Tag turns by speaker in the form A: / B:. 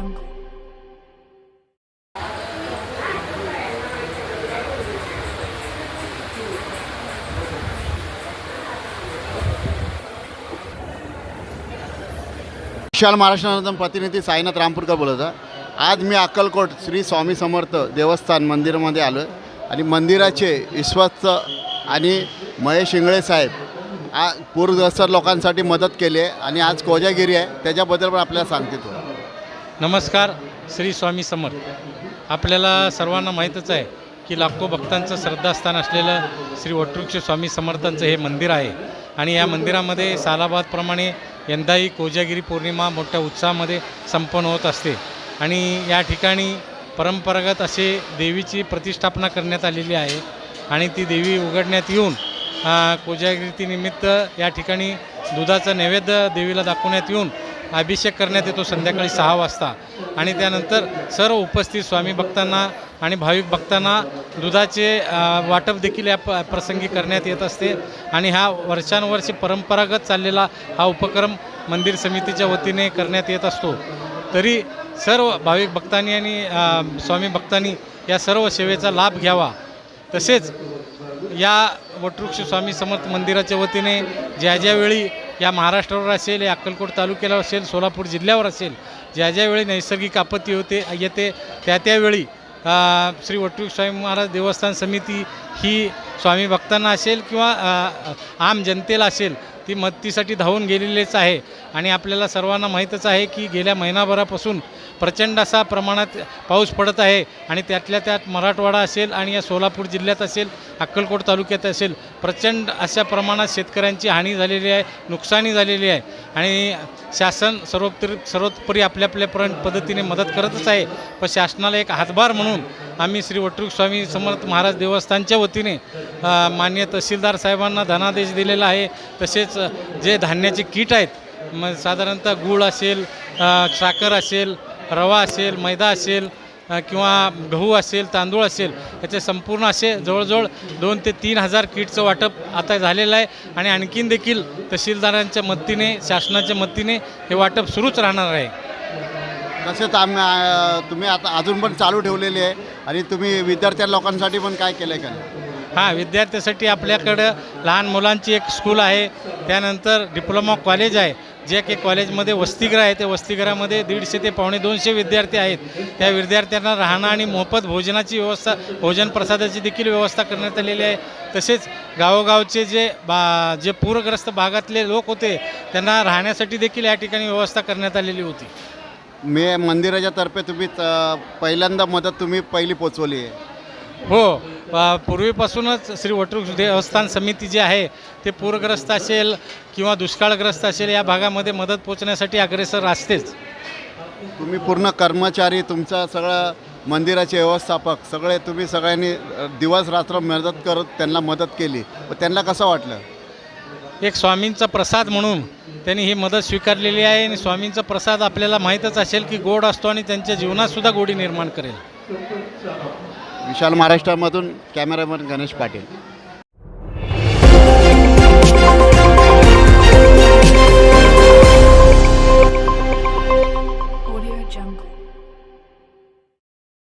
A: रंग विशाल महाराष्ट्रानंतर प्रतिनिधी साईनाथ रामपूरकर बोलत आहे आज मी अक्कलकोट श्री स्वामी समर्थ देवस्थान मंदिरामध्ये आलो आहे आणि मंदिराचे विश्वस्त आणि महेश इंगळे साहेब पूरग्रस्त लोकांसाठी मदत केली आहे. आणि आज कोजागिरी आहे. त्याच्याबद्दल पण आपल्याला सांगते
B: नमस्कार श्री स्वामी समर्थ. आपल्याला सर्वांना माहीतच आहे की लाखो भक्तांचं श्रद्धास्थान असलेलं श्री वटवृक्ष स्वामी समर्थांचं हे मंदिर आहे. आणि या मंदिरामध्ये सालाबादप्रमाणे यंदाही कोजागिरी पौर्णिमा मोठ्या उत्साहामध्ये संपन्न होत असते. आणि या ठिकाणी परंपरागत असे देवीची प्रतिष्ठापना करण्यात आलेली आहे. आणि ती देवी उघडण्यात येऊन कोजागिरीतीनिमित्त या ठिकाणी दुधाचं नैवेद्य देवीला दाखवण्यात येऊन अभिषेक करण्यात येतो संध्याकाळी सहा वाजता. आणि त्यानंतर सर्व उपस्थित स्वामी भक्तांना आणि भाविक भक्तांना दुधाचे वाटप देखील या प प्रसंगी करण्यात येत असते. आणि हा वर्षानुवर्षे परंपरागत चाललेला हा उपक्रम मंदिर समितीच्या वतीने करण्यात येत असतो. तरी सर्व भाविक भक्तांनी आणि स्वामी भक्तांनी या सर्व सेवेचा लाभ घ्यावा. तसेच या वटवृक्ष स्वामी समर्थ मंदिराच्या वतीने ज्या ज्यावेळी या महाराष्ट्रावर असेल या अक्कलकोट तालुक्याला असेल सोलापूर जिल्ह्यावर असेल ज्या ज्यावेळी नैसर्गिक आपत्ती होते येते त्या त्यावेळी श्री वटवृक्ष स्वामी महाराज देवस्थान समिती ही स्वामी भक्तांना असेल किंवा आम जनतेला असेल ती मदतीसाठी धावून गेलेलीच आहे. आणि आपल्याला सर्वांना माहीतच आहे की गेल्या महिनाभरापासून प्रचंड असा प्रमाणात पाऊस पडत आहे आणि त्यातल्या त्यात मराठवाडा असेल आणि या सोलापूर जिल्ह्यात असेल अक्कलकोट तालुक्यात असेल प्रचंड अशा प्रमाणात शेतकऱ्यांची हानी झालेली आहे नुकसानी झालेली आहे. आणि शासन सर्वोपरी सर्वोपरी आपल्या आपल्या प्र- पद्धतीने मदत करतच आहे. पण शासनाला एक हातभार म्हणून आम्ही श्री वटरूक स्वामी समर्थ महाराज देवस्थानच्या वतीने मान्य तहसीलदार साहेबांना धनादेश दिलेला आहे. तसेच जे धान्याचे किट आहेत मग साधारणतः गूळ असेल साखर असेल रवा असेल मैदा असेल किंवा गहू असेल तांदूळ असेल याचे संपूर्ण असे जवळजवळ दोन ते तीन हजार किटचं वाटप आता झालेलं आहे आणि आणखीन देखील तहसीलदारांच्या मदतीने शासनाच्या मदतीने हे वाटप सुरूच राहणार आहे.
A: तसेच आम्ही तुम्ही आता अजून पण चालू ठेवलेली आहे आणि तुम्ही विद्यार्थ्या लोकांसाठी पण काय केलं आहे का?
B: हां विद्यार्थ्यासाठी आपल्याकडं लहान मुलांची एक स्कूल आहे. त्यानंतर डिप्लोमा कॉलेज आहे. जे की कॉलेजमध्ये वसतिगृह आहे. त्या वसतिगृहामध्ये दीडशे ते पावणे दोनशे विद्यार्थी आहेत. त्या विद्यार्थ्यांना राहणं आणि मोफत भोजनाची व्यवस्था भोजन प्रसादाची देखील व्यवस्था करण्यात आलेली आहे. तसेच गावोगावचे जे बा जे पूरग्रस्त भागातले लोक होते त्यांना राहण्यासाठी देखील या ठिकाणी व्यवस्था करण्यात आलेली होती.
A: मी मंदिराच्या तर्फे तुम्ही पहिल्यांदा मदत तुम्ही पहिली पोचवली आहे.
B: हो. पूर्वीपासूनच श्री वटवृक्ष देवस्थान समिती जी आहे ते पूरग्रस्त असेल किंवा दुष्काळग्रस्त असेल या भागामध्ये मदत पोचण्यासाठी अग्रेसर असतेच.
A: तुम्ही पूर्ण कर्मचारी तुमचं सगळं मंदिराचे व्यवस्थापक सगळे तुम्ही सगळ्यांनी दिवस रात्र मदत करत त्यांना मदत केली. व त्यांना कसं वाटलं?
B: एक स्वामींचा प्रसाद म्हणून त्यांनी ही मदत स्वीकारलेली आहे आणि स्वामींचा प्रसाद आपल्याला माहीतच असेल की गोड असतो आणि त्यांच्या जीवनातसुद्धा गोडी निर्माण करेल.
A: विशाल महाराष्ट्रामधून कॅमेरामन गणेश पाटील.